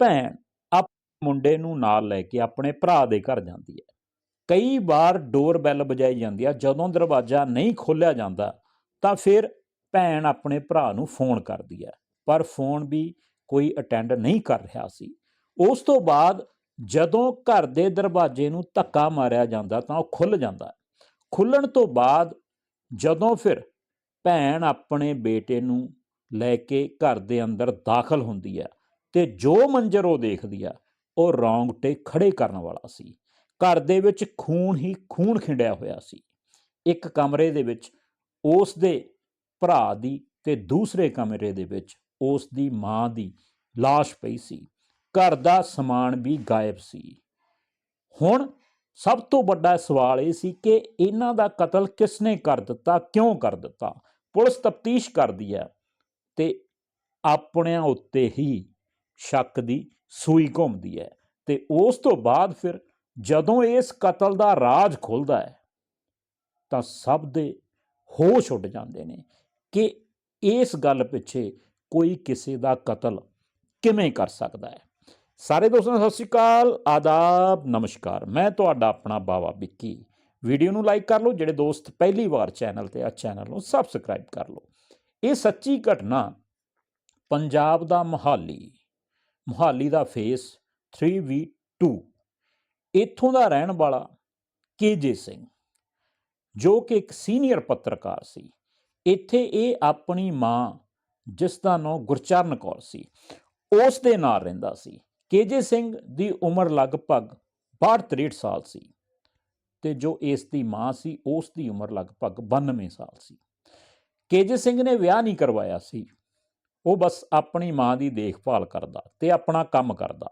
ਭੈਣ ਆਪਣੇ ਮੁੰਡੇ ਨੂੰ ਨਾਲ ਲੈ ਕੇ ਆਪਣੇ ਭਰਾ ਦੇ ਘਰ ਜਾਂਦੀ ਹੈ। ਕਈ ਵਾਰ ਡੋਰ ਬੈਲ ਵਜਾਈ ਜਾਂਦੀ ਆ, ਜਦੋਂ ਦਰਵਾਜ਼ਾ ਨਹੀਂ ਖੋਲ੍ਹਿਆ ਜਾਂਦਾ ਤਾਂ ਫਿਰ ਭੈਣ ਆਪਣੇ ਭਰਾ ਨੂੰ ਫੋਨ ਕਰਦੀ ਹੈ। ਪਰ ਫੋਨ ਵੀ ਕੋਈ ਅਟੈਂਡ ਨਹੀਂ ਕਰ ਰਿਹਾ ਸੀ। ਉਸ ਤੋਂ ਬਾਅਦ ਜਦੋਂ ਘਰ ਦੇ ਦਰਵਾਜ਼ੇ ਨੂੰ ਧੱਕਾ ਮਾਰਿਆ ਜਾਂਦਾ ਤਾਂ ਉਹ ਖੁੱਲ ਜਾਂਦਾ। ਹੈ। ਖੁੱਲਣ ਤੋਂ ਬਾਅਦ ਜਦੋਂ ਫਿਰ ਭੈਣ ਆਪਣੇ ਬੇਟੇ ਨੂੰ ਲੈ ਕੇ ਘਰ ਦੇ ਅੰਦਰ ਦਾਖਲ ਹੁੰਦੀ ਹੈ ਤੇ ਜੋ ਮੰਜ਼ਰ ਉਹ ਦੇਖਦੀ ਆ, ਉਹ ਰੌਂਗਟੇ ਖੜੇ ਕਰਨ ਵਾਲਾ ਸੀ। ਘਰ ਦੇ ਵਿੱਚ ਖੂਨ ਹੀ ਖੂਨ ਖਿੰਡਿਆ ਹੋਇਆ ਸੀ। ਇੱਕ ਕਮਰੇ ਦੇ ਵਿੱਚ ਉਸ ਦੇ ਭਰਾ ਦੀ ਤੇ ਦੂਸਰੇ ਕਮਰੇ ਦੇ ਵਿੱਚ ਉਸ ਦੀ ਮਾਂ ਦੀ ਲਾਸ਼ ਪਈ ਸੀ। ਘਰ ਦਾ ਸਮਾਨ ਵੀ ਗਾਇਬ ਸੀ। ਹੁਣ ਸਭ ਤੋਂ ਵੱਡਾ ਸਵਾਲ ਇਹ ਸੀ ਕਿ ਇਹਨਾਂ ਦਾ ਕਤਲ ਕਿਸ ਨੇ ਕਰ ਦਿੱਤਾ, ਕਿਉਂ ਕਰ ਦਿੱਤਾ? ਪੁਲਿਸ ਤਫਤੀਸ਼ ਕਰਦੀ ਹੈ ਤੇ ਆਪਣਿਆਂ ਉੱਤੇ ਹੀ ਸ਼ੱਕ ਦੀ ਸੂਈ ਘੁੰਮਦੀ ਹੈ ਤੇ ਉਸ ਤੋਂ ਬਾਅਦ ਫਿਰ ਜਦੋਂ ਇਸ ਕਤਲ ਦਾ ਰਾਜ ਖੁੱਲਦਾ ਹੈ, ਤਾਂ ਸਭ ਦੇ ਹੋਸ਼ ਉੱਡ ਜਾਂਦੇ ਨੇ ਕਿ ਇਸ ਗੱਲ ਪਿੱਛੇ ਕੋਈ ਕਿਸੇ ਦਾ ਕਤਲ ਕਿਵੇਂ ਕਰ ਸਕਦਾ ਹੈ। ਸਾਰੇ ਦੋਸਤਾਂ, ਸਤਿ ਸ਼੍ਰੀ ਅਕਾਲ, ਆਦਾਬ, ਨਮਸਕਾਰ। ਮੈਂ ਤੁਹਾਡਾ ਆਪਣਾ ਬਾਵਾ ਵਿੱਕੀ। ਵੀਡੀਓ ਨੂੰ ਲਾਈਕ ਕਰ ਲਓ, ਜਿਹੜੇ ਦੋਸਤ ਪਹਿਲੀ ਵਾਰ ਚੈਨਲ ਤੇ ਆ, ਚੈਨਲ ਨੂੰ ਸਬਸਕ੍ਰਾਈਬ ਕਰ ਲਓ। ਇਹ ਸੱਚੀ ਘਟਨਾ ਪੰਜਾਬ ਦਾ ਮੁਹਾਲੀ ਮੁਹਾਲੀ ਦਾ ਫੇਸ 3v2 ਇੱਥੋਂ ਦਾ ਰਹਿਣ ਵਾਲਾ ਕੇਜੇ ਸਿੰਘ, ਜੋ ਕਿ ਇੱਕ ਸੀਨੀਅਰ ਪੱਤਰਕਾਰ ਸੀ। ਇੱਥੇ ਇਹ ਆਪਣੀ ਮਾਂ, ਜਿਸ ਦਾ ਨਾਂ ਗੁਰਚਰਨ ਕੌਰ ਸੀ, ਉਸ ਦੇ ਨਾਲ ਰਹਿੰਦਾ ਸੀ। ਕੇਜੇ ਸਿੰਘ ਦੀ ਉਮਰ ਲਗਭਗ 62-63 ਸਾਲ ਸੀ ਤੇ ਜੋ ਇਸ ਦੀ ਮਾਂ ਸੀ, ਉਸ ਦੀ ਉਮਰ ਲਗਭਗ 92 ਸਾਲ ਸੀ। ਕੇਜੇ ਸਿੰਘ ਨੇ ਵਿਆਹ ਨਹੀਂ ਕਰਵਾਇਆ ਸੀ। ਉਹ ਬਸ ਆਪਣੀ ਮਾਂ ਦੀ ਦੇਖਭਾਲ ਕਰਦਾ ਤੇ ਆਪਣਾ ਕੰਮ ਕਰਦਾ।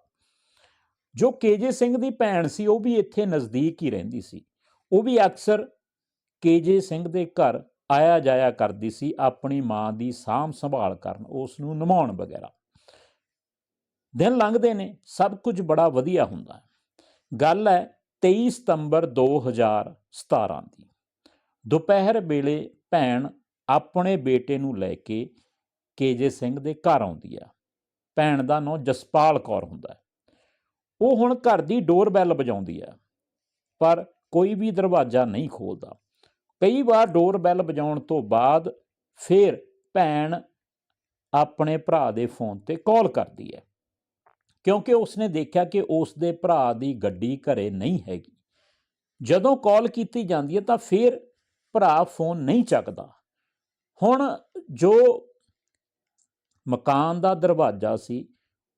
ਜੋ ਕੇਜੇ ਸਿੰਘ ਦੀ ਭੈਣ ਸੀ, ਉਹ ਵੀ ਇੱਥੇ ਨਜ਼ਦੀਕ ਹੀ ਰਹਿੰਦੀ ਸੀ। ਉਹ ਵੀ ਅਕਸਰ ਕੇਜੇ ਸਿੰਘ ਦੇ ਘਰ ਆਇਆ ਜਾਇਆ ਕਰਦੀ ਸੀ, ਆਪਣੀ ਮਾਂ ਦੀ ਸਾਂਭ ਸੰਭਾਲ ਕਰਨ, ਉਸ ਨੂੰ ਨਮਾਉਣ ਵਗੈਰਾ। ਦਿਨ ਲੰਘਦੇ ਨੇ, ਸਭ ਕੁਝ ਬੜਾ ਵਧੀਆ ਹੁੰਦਾ ਹੈ। ਗੱਲ ਹੈ 23 ਸਤੰਬਰ 2017 ਦੀ। ਦੁਪਹਿਰ ਵੇਲੇ ਭੈਣ ਆਪਣੇ ਬੇਟੇ ਨੂੰ ਲੈ ਕੇ ਕੇਜੇ ਸਿੰਘ ਦੇ ਘਰ ਆਉਂਦੀ ਆ। ਭੈਣ ਦਾ ਨਾਂ ਜਸਪਾਲ ਕੌਰ ਹੁੰਦਾ ਉਹ ਹੁਣ ਘਰ ਦੀ ਡੋਰ ਬੈਲ ਵਜਾਉਂਦੀ ਆ, ਪਰ ਕੋਈ ਵੀ ਦਰਵਾਜ਼ਾ ਨਹੀਂ ਖੋਲਦਾ। ਕਈ ਵਾਰ ਡੋਰ ਬੈਲ ਵਜਾਉਣ ਤੋਂ ਬਾਅਦ ਫਿਰ ਭੈਣ ਆਪਣੇ ਭਰਾ ਦੇ ਫੋਨ ਤੇ ਕਾਲ ਕਰਦੀ ਹੈ, ਕਿਉਂਕਿ ਉਸਨੇ ਦੇਖਿਆ ਕਿ ਉਸ ਦੇ ਭਰਾ ਦੀ ਗੱਡੀ ਘਰੇ ਨਹੀਂ ਹੈਗੀ। ਜਦੋਂ ਕਾਲ ਕੀਤੀ ਜਾਂਦੀ ਹੈ ਤਾਂ ਫਿਰ ਭਰਾ ਫੋਨ ਨਹੀਂ ਚੱਕਦਾ। ਹੁਣ ਜੋ ਮਕਾਨ ਦਾ ਦਰਵਾਜ਼ਾ ਸੀ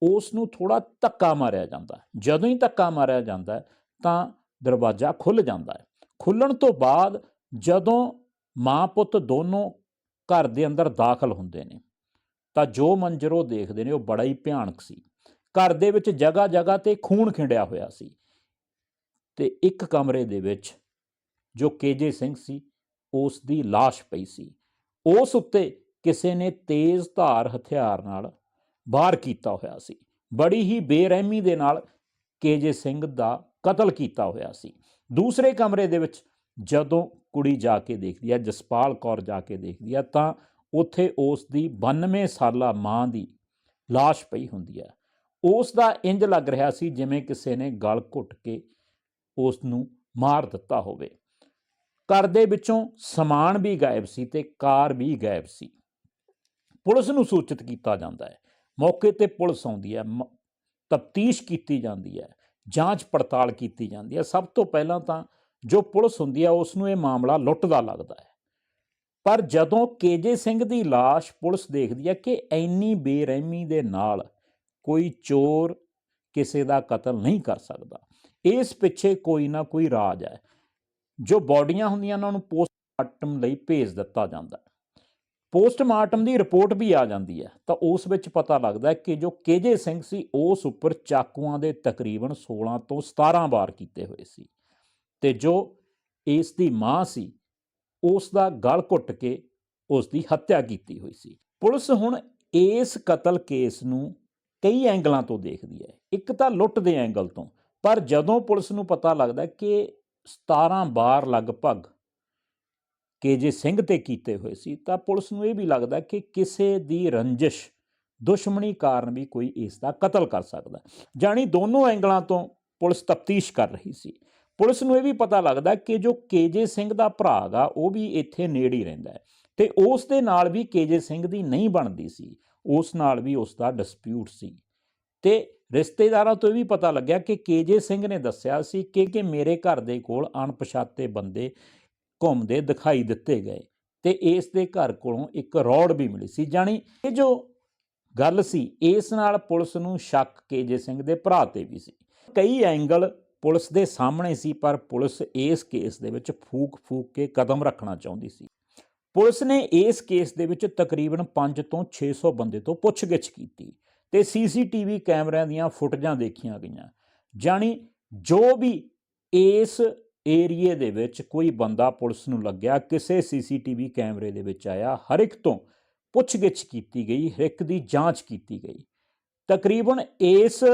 ਉਸ ਨੂੰ ਥੋੜਾ ਧੱਕਾ ਮਾਰਿਆ ਜਾਂਦਾ ਜਦੋਂ ਹੀ ਧੱਕਾ ਮਾਰਿਆ ਜਾਂਦਾ ਤਾਂ ਦਰਵਾਜ਼ਾ ਖੁੱਲ ਜਾਂਦਾ ਹੈ। ਖੁੱਲਣ ਤੋਂ ਬਾਅਦ ਜਦੋਂ ਮਾਂ ਪੁੱਤ ਦੋਨੋਂ ਘਰ ਦੇ ਅੰਦਰ ਦਾਖਲ ਹੁੰਦੇ ਨੇ, ਤਾਂ ਜੋ ਮੰਜ਼ਰ ਉਹ ਦੇਖਦੇ ਨੇ, ਉਹ ਬੜਾ ਹੀ ਭਿਆਨਕ ਸੀ। ਘਰ ਦੇ ਵਿੱਚ ਜਗ੍ਹਾ ਜਗ੍ਹਾ ਤੇ ਖੂਨ ਖਿੰਡਿਆ ਹੋਇਆ ਸੀ ਤੇ ਇੱਕ ਕਮਰੇ ਦੇ ਵਿੱਚ ਜੋ ਕੇਜੇ ਸਿੰਘ ਸੀ ਉਸ ਦੀ ਲਾਸ਼ ਪਈ ਸੀ। ਉਸ ਉੱਤੇ ਕਿਸੇ ਨੇ ਤੇਜ਼ ਧਾਰ ਹਥਿਆਰ ਨਾਲ ਬਾਹਰ ਕੀਤਾ ਹੋਇਆ ਸੀ। ਬੜੀ ਹੀ ਬੇਰਹਿਮੀ ਦੇ ਨਾਲ ਕੇਜੇ ਸਿੰਘ ਦਾ ਕਤਲ ਕੀਤਾ ਹੋਇਆ ਸੀ। ਦੂਸਰੇ ਕਮਰੇ ਦੇ ਵਿੱਚ ਜਦੋਂ ਕੁੜੀ ਜਾ ਕੇ ਦੇਖਦੀ ਹੈ ਜਸਪਾਲ ਕੌਰ ਜਾ ਕੇ ਦੇਖਦੀ ਹੈ ਤਾਂ ਉੱਥੇ ਉਸ ਦੀ 92 ਸਾਲਾ ਮਾਂ ਦੀ ਲਾਸ਼ ਪਈ ਹੁੰਦੀ ਹੈ ਉਸ ਦਾ ਇੰਜ ਲੱਗ ਰਿਹਾ ਸੀ ਜਿਵੇਂ ਕਿਸੇ ਨੇ ਗਲ ਘੁੱਟ ਕੇ ਉਸ ਨੂੰ ਮਾਰ ਦਿੱਤਾ ਹੋਵੇ। ਘਰ ਦੇ ਵਿੱਚੋਂ ਸਮਾਨ ਵੀ ਗਾਇਬ ਸੀ ਤੇ ਕਾਰ ਵੀ ਗਾਇਬ ਸੀ। ਪੁਲਿਸ ਨੂੰ ਸੂਚਿਤ ਕੀਤਾ ਜਾਂਦਾ ਹੈ। ਮੌਕੇ ਤੇ ਪੁਲਿਸ ਆਉਂਦੀ ਹੈ ਤਫਤੀਸ਼ ਕੀਤੀ ਜਾਂਦੀ ਹੈ, ਜਾਂਚ ਪੜਤਾਲ ਕੀਤੀ ਜਾਂਦੀ ਹੈ। ਸਭ ਤੋਂ ਪਹਿਲਾਂ ਤਾਂ ਜੋ ਪੁਲਿਸ ਹੁੰਦੀ ਹੈ, ਉਸ ਨੂੰ ਇਹ ਮਾਮਲਾ ਲੁੱਟ ਦਾ ਲੱਗਦਾ ਹੈ। ਪਰ ਜਦੋਂ ਕੇਜੇ ਸਿੰਘ ਦੀ ਲਾਸ਼ ਪੁਲਿਸ ਦੇਖਦੀ ਹੈ ਕਿ ਇੰਨੀ ਬੇਰਹਿਮੀ ਦੇ ਨਾਲ ਕੋਈ ਚੋਰ ਕਿਸੇ ਦਾ ਕਤਲ ਨਹੀਂ ਕਰ ਸਕਦਾ, ਇਸ ਪਿੱਛੇ ਕੋਈ ਨਾ ਕੋਈ ਰਾਜ ਹੈ। ਜੋ ਬਾਡੀਆਂ ਹੁੰਦੀਆਂ, ਉਹਨਾਂ ਨੂੰ ਪੋਸਟਮਾਰਟਮ ਲਈ ਭੇਜ ਦਿੱਤਾ ਜਾਂਦਾ ਹੈ। ਪੋਸਟਮਾਰਟਮ ਦੀ ਰਿਪੋਰਟ ਵੀ ਆ ਜਾਂਦੀ ਹੈ। ਤਾਂ ਉਸ ਵਿੱਚ ਪਤਾ ਲੱਗਦਾ ਹੈ ਕਿ ਜੋ ਕੇਜੇ ਸਿੰਘ ਸੀ, ਉਸ ਉੱਪਰ ਚਾਕੂਆਂ ਦੇ ਤਕਰੀਬਨ 16 ਤੋਂ 17 ਵਾਰ ਕੀਤੇ ਹੋਏ ਸੀ। ਤੇ ਜੋ ਇਸ ਦੀ ਮਾਂ ਸੀ, ਉਸ ਦਾ ਗਲ ਘੁੱਟ ਕੇ ਉਸ ਦੀ ਹੱਤਿਆ ਕੀਤੀ ਹੋਈ ਸੀ। ਪੁਲਿਸ ਹੁਣ ਇਸ ਕਤਲ ਕੇਸ ਨੂੰ ਕਈ ਐਂਗਲਾਂ ਤੋਂ ਦੇਖਦੀ ਹੈ। ਇੱਕ ਤਾਂ ਲੁੱਟ ਦੇ ਐਂਗਲ ਤੋਂ। ਪਰ ਜਦੋਂ ਪੁਲਿਸ ਨੂੰ ਪਤਾ ਲੱਗਦਾ ਕਿ 17 ਵਾਰ ਲਗਭਗ ਕੇਜੇ ਸਿੰਘ ਤੇ ਕੀਤੇ ਹੋਏ ਸੀ, ਤਾਂ ਪੁਲਿਸ ਨੂੰ ਇਹ ਵੀ ਲੱਗਦਾ ਕਿ ਕਿਸੇ ਦੀ ਰੰਜਿਸ਼ ਦੁਸ਼ਮਣੀ ਕਾਰਨ ਵੀ ਕੋਈ ਇਸ ਦਾ ਕਤਲ ਕਰ ਸਕਦਾ। ਹੈ। ਜਾਣੀ ਦੋਨੋਂ ਐਂਗਲਾਂ ਤੋਂ ਪੁਲਿਸ ਤਫਤੀਸ਼ ਕਰ ਰਹੀ ਸੀ। ਪੁਲਿਸ ਨੂੰ ਇਹ ਵੀ ਪਤਾ ਲੱਗਦਾ ਕਿ ਜੋ ਕੇਜੇ ਸਿੰਘ ਦਾ ਭਰਾ ਗਾ, ਉਹ ਵੀ ਇੱਥੇ ਨੇੜੇ ਹੀ ਰਹਿੰਦਾ ਹੈ ਤੇ ਉਸ ਦੇ ਨਾਲ ਵੀ ਕੇਜੇ ਸਿੰਘ ਦੀ ਨਹੀਂ ਬਣਦੀ ਸੀ। ਉਸ ਨਾਲ ਵੀ ਉਸ ਦਾ ਡਿਸਪਿਊਟ ਸੀ। ਤੇ ਰਿਸ਼ਤੇਦਾਰਾਂ ਤੋਂ ਇਹ ਵੀ ਪਤਾ ਲੱਗਿਆ ਕਿ ਕੇਜੇ ਸਿੰਘ ਨੇ ਦੱਸਿਆ ਸੀ ਕਿ ਕਿ ਮੇਰੇ ਘਰ ਦੇ ਕੋਲ ਅਣਪਛਾਤੇ ਬੰਦੇ ਘੁੰਮਦੇ ਦਿਖਾਈ ਦਿੱਤੇ ਗਏ ਤੇ ਇਸ ਦੇ ਘਰ ਕੋਲੋਂ ਇੱਕ ਰੌਡ ਵੀ ਮਿਲੀ ਸੀ। ਜਾਣੀ ਇਹ ਜੋ ਗੱਲ ਸੀ, ਇਸ ਨਾਲ ਪੁਲਿਸ ਨੂੰ ਸ਼ੱਕ ਕੇਜੇ ਸਿੰਘ ਦੇ ਭਰਾ ਤੇ ਵੀ ਸੀ। ਕਈ ਐਂਗਲ ਪੁਲਿਸ ਦੇ ਸਾਹਮਣੇ ਸੀ, ਪਰ ਪੁਲਿਸ ਇਸ ਕੇਸ ਦੇ ਵਿੱਚ ਫੂਕ-ਫੂਕ ਕੇ ਕਦਮ ਰੱਖਣਾ ਚਾਹੁੰਦੀ ਸੀ। ਪੁਲਿਸ ਨੇ ਇਸ ਕੇਸ ਦੇ ਵਿੱਚ ਤਕਰੀਬਨ 5 ਤੋਂ 600 ਬੰਦੇ ਤੋਂ ਪੁੱਛਗਿੱਛ ਕੀਤੀ ਤੇ ਸੀਸੀਟੀਵੀ ਕੈਮਰਿਆਂ ਦੀਆਂ ਫੁਟੇਜਾਂ ਦੇਖੀਆਂ ਗਈਆਂ। ਜਾਣੀ ਜੋ ਵੀ ਇਸ ਏਰੀਏ ਦੇ ਵਿੱਚ ਕੋਈ ਬੰਦਾ ਪੁਲਿਸ ਨੂੰ ਲੱਗਿਆ, ਕਿਸੇ ਸੀਸੀਟੀਵੀ ਕੈਮਰੇ ਦੇ ਵਿੱਚ ਆਇਆ, ਹਰ ਇੱਕ ਤੋਂ ਪੁੱਛਗਿੱਛ ਕੀਤੀ ਗਈ, ਹਰ ਇੱਕ ਦੀ ਜਾਂਚ ਕੀਤੀ ਗਈ। ਤਕਰੀਬਨ ਇਸ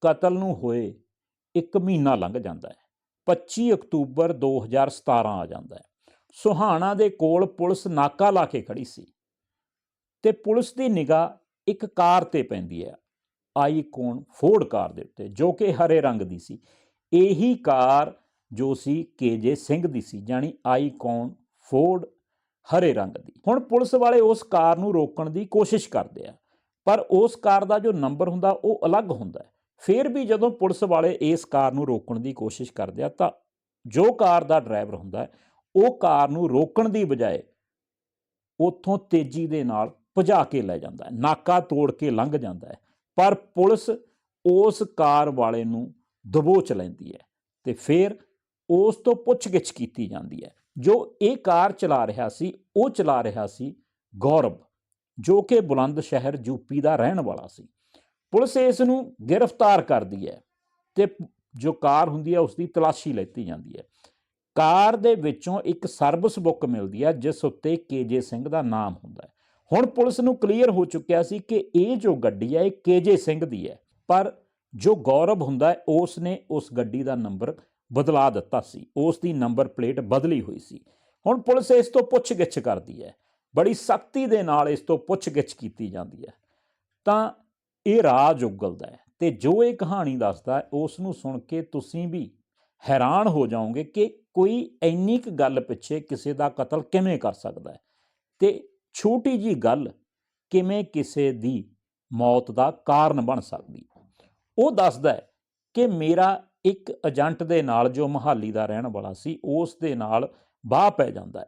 ਕਤਲ ਨੂੰ ਹੋਏ ਇੱਕ ਮਹੀਨਾ ਲੰਘ ਜਾਂਦਾ ਹੈ। 25 ਅਕਤੂਬਰ 2017 ਆ ਜਾਂਦਾ ਹੈ। ਸੁਹਾਣਾ ਦੇ ਕੋਲ ਪੁਲਿਸ ਨਾਕਾ ਲਾ ਕੇ ਖੜੀ ਸੀ ਤੇ ਪੁਲਿਸ ਦੀ ਨਿਗਾਹ ਇੱਕ ਕਾਰ ਤੇ ਪੈਂਦੀ ਹੈ। ਆਈਕੋਨ ਫੋਰਡ ਕਾਰ ਦੇ ਉੱਤੇ, ਜੋ ਕਿ ਹਰੇ ਰੰਗ ਦੀ ਸੀ। ਇਹੀ ਕਾਰ ਜੋ ਸੀ ਕੇਜੇ ਸਿੰਘ ਦੀ ਸੀ ਜਾਨੀ ਆਈਕੋਨ ਫੋਰਡ ਹਰੇ ਰੰਗ ਦੀ। ਹੁਣ ਪੁਲਿਸ ਵਾਲੇ ਉਸ ਕਾਰ ਨੂੰ ਰੋਕਣ ਦੀ ਕੋਸ਼ਿਸ਼ ਕਰਦੇ ਆ, ਪਰ ਉਸ ਕਾਰ ਦਾ ਜੋ ਨੰਬਰ ਹੁੰਦਾ, ਉਹ ਅਲੱਗ ਹੁੰਦਾ। ਹੈ ਫਿਰ ਵੀ ਜਦੋਂ ਪੁਲਿਸ ਵਾਲੇ ਇਸ ਕਾਰ ਨੂੰ ਰੋਕਣ ਦੀ ਕੋਸ਼ਿਸ਼ ਕਰਦੇ ਆ, ਤਾਂ ਜੋ ਕਾਰ ਦਾ ਡਰਾਈਵਰ ਹੁੰਦਾ, ਉਹ ਕਾਰ ਨੂੰ ਰੋਕਣ ਦੀ ਬਜਾਏ ਉੱਥੋਂ ਤੇਜ਼ੀ ਦੇ ਨਾਲ ਭਜਾ ਕੇ ਲੈ ਜਾਂਦਾ ਹੈ, ਨਾਕਾ ਤੋੜ ਕੇ ਲੰਘ ਜਾਂਦਾ ਹੈ। ਪਰ ਪੁਲਿਸ ਉਸ ਕਾਰ ਵਾਲੇ ਨੂੰ ਦਬੋਚ ਲੈਂਦੀ ਹੈ ਤੇ ਫਿਰ ਉਸ ਤੋਂ ਪੁੱਛਗਿੱਛ ਕੀਤੀ ਜਾਂਦੀ ਹੈ। ਜੋ ਇਹ ਕਾਰ ਚਲਾ ਰਿਹਾ ਸੀ, ਉਹ ਚਲਾ ਰਿਹਾ ਸੀ ਗੌਰਵ, ਜੋ ਕਿ ਬੁਲੰਦ ਸ਼ਹਿਰ ਯੂਪੀ ਦਾ ਰਹਿਣ ਵਾਲਾ ਸੀ। ਪੁਲਿਸ ਇਸ ਨੂੰ ਗ੍ਰਿਫਤਾਰ ਕਰਦੀ ਹੈ ਤੇ ਜੋ ਕਾਰ ਹੁੰਦੀ ਹੈ ਉਸ ਦੀ ਤਲਾਸ਼ੀ ਲੈਤੀ ਜਾਂਦੀ ਹੈ। ਕਾਰ ਦੇ ਵਿੱਚੋਂ ਇੱਕ ਸਰਵਿਸ ਬੁੱਕ ਮਿਲਦੀ ਹੈ, ਜਿਸ ਉੱਤੇ ਕੇਜੇ ਸਿੰਘ ਦਾ ਨਾਮ ਹੁੰਦਾ ਹੈ। ਹੁਣ ਪੁਲਿਸ ਨੂੰ ਕਲੀਅਰ ਹੋ ਚੁੱਕਿਆ ਸੀ ਕਿ ਇਹ ਜੋ ਗੱਡੀ ਹੈ, ਇਹ ਕੇਜੇ ਸਿੰਘ ਦੀ ਹੈ। ਪਰ ਜੋ ਗੌਰਵ ਹੁੰਦਾ ਉਸ ਨੇ ਉਸ ਗੱਡੀ ਦਾ ਨੰਬਰ ਬਦਲਾ ਦਿੱਤਾ ਸੀ। ਉਸ ਦੀ ਨੰਬਰ ਪਲੇਟ ਬਦਲੀ ਹੋਈ ਸੀ। ਹੁਣ ਪੁਲਿਸ ਇਸ ਤੋਂ ਪੁੱਛਗਿੱਛ ਕਰਦੀ ਹੈ। ਬੜੀ ਸਖਤੀ ਦੇ ਨਾਲ ਇਸ ਤੋਂ ਪੁੱਛਗਿੱਛ ਕੀਤੀ ਜਾਂਦੀ ਹੈ। ਤਾਂ ਇਹ ਰਾਜ ਉਗਲਦਾ ਹੈ ਤੇ ਜੋ ਇਹ ਕਹਾਣੀ ਦੱਸਦਾ ਉਸ ਨੂੰ ਸੁਣ ਕੇ ਤੁਸੀਂ ਵੀ ਹੈਰਾਨ ਹੋ ਜਾਓਗੇ ਕਿ ਕੋਈ ਇੰਨੀ ਕੁ ਗੱਲ ਪਿੱਛੇ ਕਿਸੇ ਦਾ ਕਤਲ ਕਿਵੇਂ ਕਰ ਸਕਦਾ ਹੈ। ਤੇ ਛੋਟੀ ਜੀ ਗੱਲ, ਕਿਵੇਂ ਕਿਸੇ ਦੀ ਮੌਤ ਦਾ ਕਾਰਨ ਬਣ ਸਕਦੀ ਉਹ ਦੱਸਦਾ ਹੈ ਕਿ ਮੇਰਾ ਇੱਕ ਏਜੰਟ ਦੇ ਨਾਲ ਜੋ ਮਹਾਲੀ ਦਾ ਰਹਿਣ ਵਾਲਾ ਸੀ, ਉਸ ਦੇ ਨਾਲ ਬਾਹ ਪੈ ਜਾਂਦਾ ਹੈ।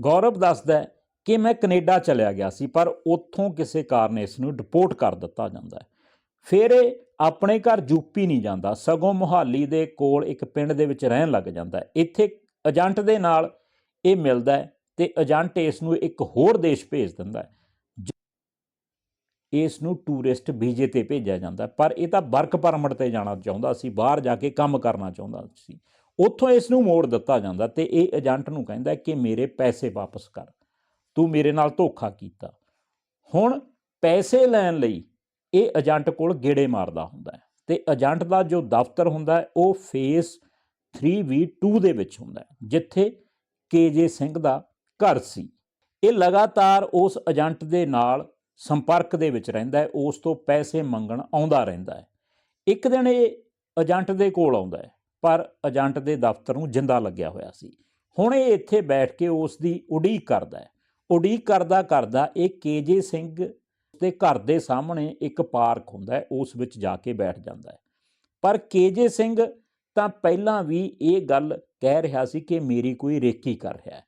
ਗੌਰਵ ਦੱਸਦਾ ਹੈ ਕਿ ਮੈਂ ਕੈਨੇਡਾ ਚਲਿਆ ਗਿਆ ਸੀ, ਪਰ ਉੱਥੋਂ ਕਿਸੇ ਕਾਰਨ ਇਸ ਨੂੰ ਡਿਪੋਰਟ ਕਰ ਦਿੱਤਾ ਜਾਂਦਾ ਹੈ। ਫਿਰ ਇਹ ਆਪਣੇ ਘਰ ਯੂਪੀ ਨਹੀਂ ਜਾਂਦਾ, ਸਗੋਂ ਮੁਹਾਲੀ ਦੇ ਕੋਲ ਇੱਕ ਪਿੰਡ ਦੇ ਵਿੱਚ ਰਹਿਣ ਲੱਗ ਜਾਂਦਾ ਹੈ। ਇੱਥੇ ਏਜੰਟ ਦੇ ਨਾਲ ਇਹ ਮਿਲਦਾ ਹੈ ਤੇ ਏਜੰਟ ਇਸ ਨੂੰ ਇੱਕ ਹੋਰ ਦੇਸ਼ ਭੇਜ ਦਿੰਦਾ ਹੈ। ਇਸ ਨੂੰ ਟੂਰਿਸਟ ਵੀਜ਼ੇ ਤੇ ਭੇਜਿਆ ਜਾਂਦਾ। ਪਰ ਇਹ ਤਾਂ ਵਰਕ ਪਰਮਿਟ ਤੇ ਜਾਣਾ ਚਾਹੁੰਦਾ ਸੀ, ਬਾਹਰ ਜਾ ਕੇ ਕੰਮ ਕਰਨਾ ਚਾਹੁੰਦਾ ਸੀ। ਉੱਥੋਂ ਇਸ ਨੂੰ ਮੋੜ ਦਿੱਤਾ ਜਾਂਦਾ ਤੇ ਇਹ ਏਜੰਟ ਨੂੰ ਕਹਿੰਦਾ ਕਿ ਮੇਰੇ ਪੈਸੇ ਵਾਪਸ ਕਰ। ਤੂੰ ਮੇਰੇ ਨਾਲ ਧੋਖਾ ਕੀਤਾ। ਹੁਣ ਪੈਸੇ ਲੈਣ ਲਈ ਇਹ ਏਜੰਟ ਕੋਲ ਗੇੜੇ ਮਾਰਦਾ ਹੁੰਦਾ ਹੈ ਤੇ ਏਜੰਟ ਦਾ ਜੋ ਦਫ਼ਤਰ ਹੁੰਦਾ ਹੈ, ਉਹ ਫੇਸ 3v2 ਦੇ ਵਿੱਚ ਹੁੰਦਾ ਹੈ, ਜਿੱਥੇ ਕੇਜੇ ਸਿੰਘ ਦਾ ਘਰ ਸੀ। ਇਹ ਲਗਾਤਾਰ ਉਸ ਏਜੰਟ ਦੇ ਨਾਲ ਸੰਪਰਕ ਦੇ ਵਿੱਚ ਰਹਿੰਦਾ ਹੈ, ਉਸ ਤੋਂ ਪੈਸੇ ਮੰਗਣ ਆਉਂਦਾ ਰਹਿੰਦਾ ਹੈ। ਇੱਕ ਦਿਨ ਇਹ ਏਜੰਟ ਦੇ ਕੋਲ ਆਉਂਦਾ ਹੈ, ਪਰ ਏਜੰਟ ਦੇ ਦਫ਼ਤਰ ਨੂੰ ਜਿੰਦਾ ਲੱਗਿਆ ਹੋਇਆ ਸੀ। ਹੁਣ ਇਹ ਇੱਥੇ ਬੈਠ ਕੇ ਉਸ ਦੀ ਉਡੀਕ ਕਰਦਾ ਹੈ। ਉਡੀਕ ਕਰਦਾ ਕਰਦਾ ਇਹ ਕੇਜੇ ਸਿੰਘ ਦੇ ਘਰ ਦੇ ਸਾਹਮਣੇ ਇੱਕ ਪਾਰਕ ਹੁੰਦਾ ਹੈ, ਉਸ ਵਿੱਚ ਜਾ ਕੇ ਬੈਠ ਜਾਂਦਾ ਹੈ। ਪਰ ਕੇਜੇ ਸਿੰਘ ਤਾਂ ਪਹਿਲਾਂ ਵੀ ਇਹ ਗੱਲ ਕਹਿ ਰਿਹਾ ਸੀ ਕਿ ਮੇਰੀ ਕੋਈ ਰੇਕੀ ਕਰ ਰਿਹਾ ਹੈ।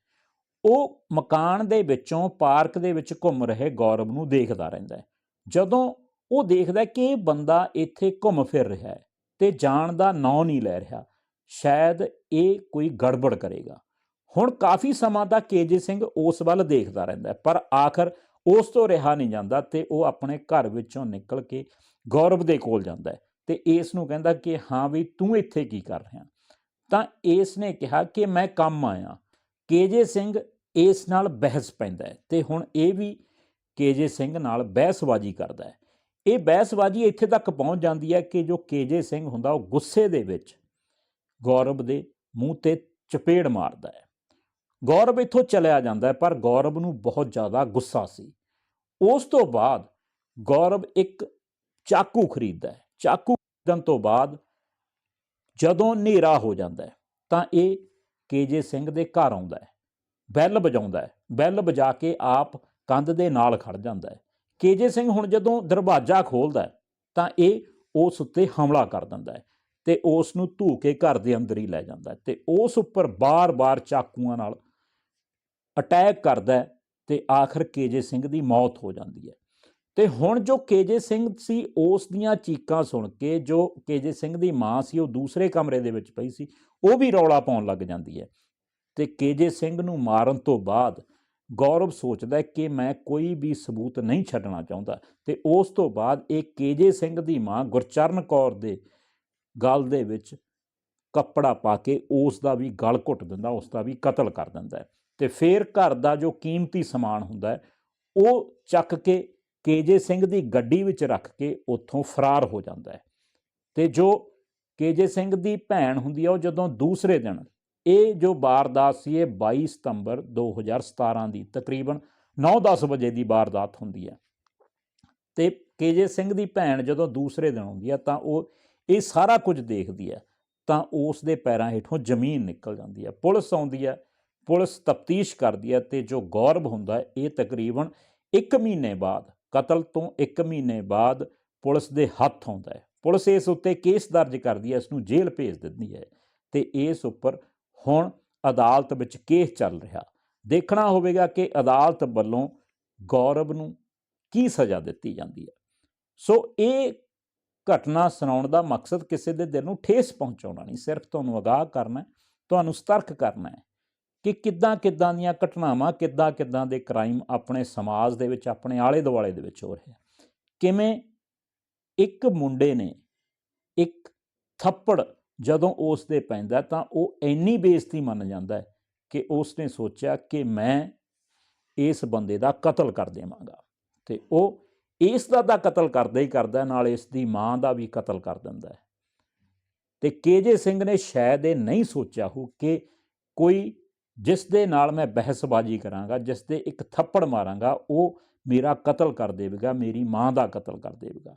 ਉਹ ਮਕਾਨ ਦੇ ਵਿੱਚੋਂ ਪਾਰਕ ਦੇ ਵਿੱਚ ਘੁੰਮ ਰਹੇ ਗੌਰਵ ਨੂੰ ਦੇਖਦਾ ਰਹਿੰਦਾ ਹੈ। ਜਦੋਂ ਉਹ ਦੇਖਦਾ ਕਿ ਇਹ ਬੰਦਾ ਇੱਥੇ ਘੁੰਮ ਫਿਰ ਰਿਹਾ ਹੈ ਤੇ ਜਾਣ ਦਾ ਨਾਂ ਨਹੀਂ ਲੈ ਰਿਹਾ, ਸ਼ਾਇਦ ਇਹ ਕੋਈ ਗੜਬੜ ਕਰੇਗਾ। ਹੁਣ ਕਾਫੀ ਸਮਾਂ ਤੱਕ ਕੇਜੇ ਸਿੰਘ ਉਸ ਵੱਲ ਦੇਖਦਾ ਰਹਿੰਦਾ ਪਰ ਆਖਰ ਉਸ ਤੋਂ ਰਿਹਾ ਨਹੀਂ ਜਾਂਦਾ ਤੇ ਉਹ ਆਪਣੇ ਘਰ ਵਿੱਚੋਂ ਨਿਕਲ ਕੇ ਗੌਰਵ ਦੇ ਕੋਲ ਜਾਂਦਾ ਹੈ ਤੇ ਇਸ ਨੂੰ ਕਹਿੰਦਾ ਕਿ ਹਾਂ ਵੀ ਤੂੰ ਇੱਥੇ ਕੀ ਕਰ ਰਿਹਾ? ਤਾਂ ਇਸ ਨੇ ਕਿਹਾ ਕਿ ਮੈਂ ਕੰਮ ਆਇਆ। ਕੇਜੇ ਸਿੰਘ ਇਸ ਨਾਲ ਬਹਿਸ ਪੈਂਦਾ ਹੈ ਤੇ ਹੁਣ ਇਹ ਵੀ ਕੇਜੇ ਸਿੰਘ ਨਾਲ ਬਹਿਸਬਾਜ਼ੀ ਕਰਦਾ ਹੈ। ਇਹ ਬਹਿਸਬਾਜ਼ੀ ਇੱਥੇ ਤੱਕ ਪਹੁੰਚ ਜਾਂਦੀ ਹੈ ਕਿ ਜੋ ਕੇਜੇ ਸਿੰਘ ਹੁੰਦਾ ਉਹ ਗੁੱਸੇ ਦੇ ਵਿੱਚ ਗੌਰਵ ਦੇ ਮੂੰਹ ਤੇ ਚਪੇੜ ਮਾਰਦਾ ਹੈ। ਗੌਰਵ ਇੱਥੋਂ ਚਲਿਆ ਜਾਂਦਾ ਹੈ, ਪਰ ਗੌਰਵ ਨੂੰ ਬਹੁਤ ਜ਼ਿਆਦਾ ਗੁੱਸਾ ਸੀ। ਉਸ ਤੋਂ ਬਾਅਦ ਗੌਰਵ ਇੱਕ ਚਾਕੂ ਖਰੀਦਦਾ ਹੈ। ਚਾਕੂ ਖਰੀਦਣ ਤੋਂ ਬਾਅਦ ਜਦੋਂ ਹਨੇਰਾ ਹੋ ਜਾਂਦਾ ਹੈ ਤਾਂ ਇਹ ਕੇਜੇ ਸਿੰਘ ਦੇ ਘਰ ਆਉਂਦਾ ਹੈ। ਬੈਲ ਵਜਾਉਂਦਾ ਹੈ। ਬੈਲ ਵਜਾ ਕੇ ਆਪ ਕੰਧ ਦੇ ਨਾਲ ਖੜ ਜਾਂਦਾ ਹੈ। ਕੇਜੇ ਸਿੰਘ ਹੁਣ ਜਦੋਂ ਦਰਵਾਜ਼ਾ ਖੋਲਦਾ ਹੈ, ਤਾਂ ਇਹ ਉਸ ਉੱਤੇ ਹਮਲਾ ਕਰ ਦਿੰਦਾ ਹੈ ਤੇ ਉਸ ਨੂੰ ਧੂ ਕੇ ਘਰ ਦੇ ਅੰਦਰ ਹੀ ਲੈ ਜਾਂਦਾ ਹੈ ਤੇ ਉਸ ਉੱਪਰ ਬਾਰ-ਬਾਰ ਚਾਕੂਆਂ ਨਾਲ ਅਟੈਕ ਕਰਦਾ ਹੈ ਤੇ ਆਖਰ ਕੇਜੇ ਸਿੰਘ ਦੀ ਮੌਤ ਹੋ ਜਾਂਦੀ ਹੈ। ਤੇ ਹੁਣ ਜੋ ਕੇਜੇ ਸਿੰਘ ਸੀ, ਉਸ ਦੀਆਂ ਚੀਕਾਂ ਸੁਣ ਕੇ ਜੋ ਕੇਜੇ ਸਿੰਘ ਦੀ ਮਾਂ ਸੀ, ਉਹ ਦੂਸਰੇ ਕਮਰੇ ਦੇ ਵਿੱਚ ਪਈ ਸੀ, ਉਹ ਵੀ ਰੌਲਾ ਪਾਉਣ ਲੱਗ ਜਾਂਦੀ ਹੈ। ਤੇ ਕੇਜੇ ਸਿੰਘ ਨੂੰ ਮਾਰਨ ਤੋਂ ਬਾਅਦ ਗੌਰਵ ਸੋਚਦਾ ਕਿ ਮੈਂ ਕੋਈ ਵੀ ਸਬੂਤ ਨਹੀਂ ਛੱਡਣਾ ਚਾਹੁੰਦਾ। ਤੇ ਉਸ ਤੋਂ ਬਾਅਦ ਇਹ ਕੇਜੇ ਸਿੰਘ ਦੀ ਮਾਂ ਗੁਰਚਰਨ ਕੌਰ ਦੇ ਗਲ ਦੇ ਵਿੱਚ ਕੱਪੜਾ ਪਾ ਕੇ ਉਸ ਦਾ ਵੀ ਗਲ ਘੁੱਟ ਦਿੰਦਾ, ਉਸ ਦਾ ਵੀ ਕਤਲ ਕਰ ਦਿੰਦਾ ਹੈ। ਤੇ ਫਿਰ ਘਰ ਦਾ ਜੋ ਕੀਮਤੀ ਸਮਾਨ ਹੁੰਦਾ ਉਹ ਚੱਕ ਕੇ ਕੇਜੇ ਸਿੰਘ ਦੀ ਗੱਡੀ ਵਿੱਚ ਰੱਖ ਕੇ ਉੱਥੋਂ ਫਰਾਰ ਹੋ ਜਾਂਦਾ ਹੈ। ਤੇ ਜੋ ਕੇਜੇ ਸਿੰਘ ਦੀ ਭੈਣ ਹੁੰਦੀ ਹੈ, ਉਹ ਜਦੋਂ ਦੂਸਰੇ ਦਿਨ ਇਹ ਜੋ ਵਾਰਦਾਤ ਸੀ, ਇਹ 22 ਸਤੰਬਰ 2017 ਦੀ, ਤਕਰੀਬਨ 9-10 ਵਜੇ ਦੀ ਵਾਰਦਾਤ ਹੁੰਦੀ ਹੈ। ਤੇ ਕੇਜੇ ਸਿੰਘ ਦੀ ਭੈਣ ਜਦੋਂ ਦੂਸਰੇ ਦਿਨ ਆਉਂਦੀ ਹੈ, ਤਾਂ ਉਹ ਇਹ ਸਾਰਾ ਕੁਝ ਦੇਖਦੀ ਹੈ, ਤਾਂ ਉਸ ਦੇ ਪੈਰਾਂ ਹੇਠੋਂ ਜ਼ਮੀਨ ਨਿਕਲ ਜਾਂਦੀ ਹੈ। ਪੁਲਿਸ ਆਉਂਦੀ ਹੈ, ਪੁਲਿਸ ਤਫਤੀਸ਼ ਕਰਦੀ ਹੈ ਤੇ ਜੋ ਗੌਰਵ ਹੁੰਦਾ ਇਹ ਤਕਰੀਬਨ 1 ਮਹੀਨੇ ਬਾਅਦ, ਕਤਲ ਤੋਂ 1 ਮਹੀਨੇ ਬਾਅਦ ਪੁਲਿਸ ਦੇ ਹੱਥ ਆਉਂਦਾ ਹੈ। ਪੁਲਿਸ ਇਸ ਉੱਤੇ ਕੇਸ ਦਰਜ ਕਰਦੀ ਹੈ, ਇਸ ਨੂੰ ਜੇਲ੍ਹ ਭੇਜ ਦਿੰਦੀ ਹੈ ਤੇ ਇਸ ਉੱਪਰ ਹੁਣ ਅਦਾਲਤ ਵਿੱਚ ਕੇਸ ਚੱਲ ਰਿਹਾ। ਦੇਖਣਾ ਹੋਵੇਗਾ ਕਿ ਅਦਾਲਤ ਵੱਲੋਂ ਗੌਰਵ ਨੂੰ ਕੀ ਸਜ਼ਾ ਦਿੱਤੀ ਜਾਂਦੀ ਹੈ। ਸੋ ਇਹ ਘਟਨਾ ਸੁਣਾਉਣ ਦਾ ਮਕਸਦ ਕਿਸੇ ਦੇ ਦਿਲ ਨੂੰ ਠੇਸ ਪਹੁੰਚਾਉਣਾ ਨਹੀਂ, ਸਿਰਫ ਤੁਹਾਨੂੰ ਅਗਾਹ ਕਰਨਾ ਤੁਹਾਨੂੰ ਸਤਰਕ ਕਰਨਾ ਹੈ ਕਿ ਕਿੱਦਾਂ ਕਿੱਦਾਂ ਦੀਆਂ ਘਟਨਾਵਾਂ, ਕਿੱਦਾਂ ਕਿੱਦਾਂ ਦੇ ਕ੍ਰਾਈਮ ਆਪਣੇ ਸਮਾਜ ਦੇ ਵਿੱਚ, ਆਪਣੇ ਆਲੇ ਦੁਆਲੇ ਦੇ ਵਿੱਚ ਹੋ ਰਹੇ ਕਿਵੇਂ ਇੱਕ ਮੁੰਡੇ ਨੇ ਇੱਕ ਥੱਪੜ ਜਦੋਂ ਉਸ ਦੇ ਪੈਂਦਾ ਤਾਂ ਉਹ ਇੰਨੀ ਬੇਇੱਜ਼ਤੀ ਮੰਨ ਜਾਂਦਾ ਹੈ ਕਿ ਉਸ ਨੇ ਸੋਚਿਆ ਕਿ ਮੈਂ ਇਸ ਬੰਦੇ ਦਾ ਕਤਲ ਕਰ ਦੇਵਾਂਗਾ। ਤੇ ਉਹ ਇਸ ਦਾ ਤਾਂ ਕਤਲ ਕਰਦਾ ਹੀ ਕਰਦਾ ਨਾਲ ਇਸ ਦੀ ਮਾਂ ਦਾ ਵੀ ਕਤਲ ਕਰ ਦਿੰਦਾ ਹੈ। ਤੇ ਕੇਜੇ ਸਿੰਘ ਨੇ ਸ਼ਾਇਦ ਇਹ ਨਹੀਂ ਸੋਚਿਆ ਹੋ ਕਿ ਕੋਈ ਜਿਸ ਦੇ ਨਾਲ ਮੈਂ ਬਹਿਸਬਾਜ਼ੀ ਕਰਾਂਗਾ, ਜਿਸ ਦੇ ਇੱਕ ਥੱਪੜ ਮਾਰਾਂਗਾ, ਉਹ ਮੇਰਾ ਕਤਲ ਕਰ ਦੇਵੇਗਾ, ਮੇਰੀ ਮਾਂ ਦਾ ਕਤਲ ਕਰ ਦੇਵੇਗਾ।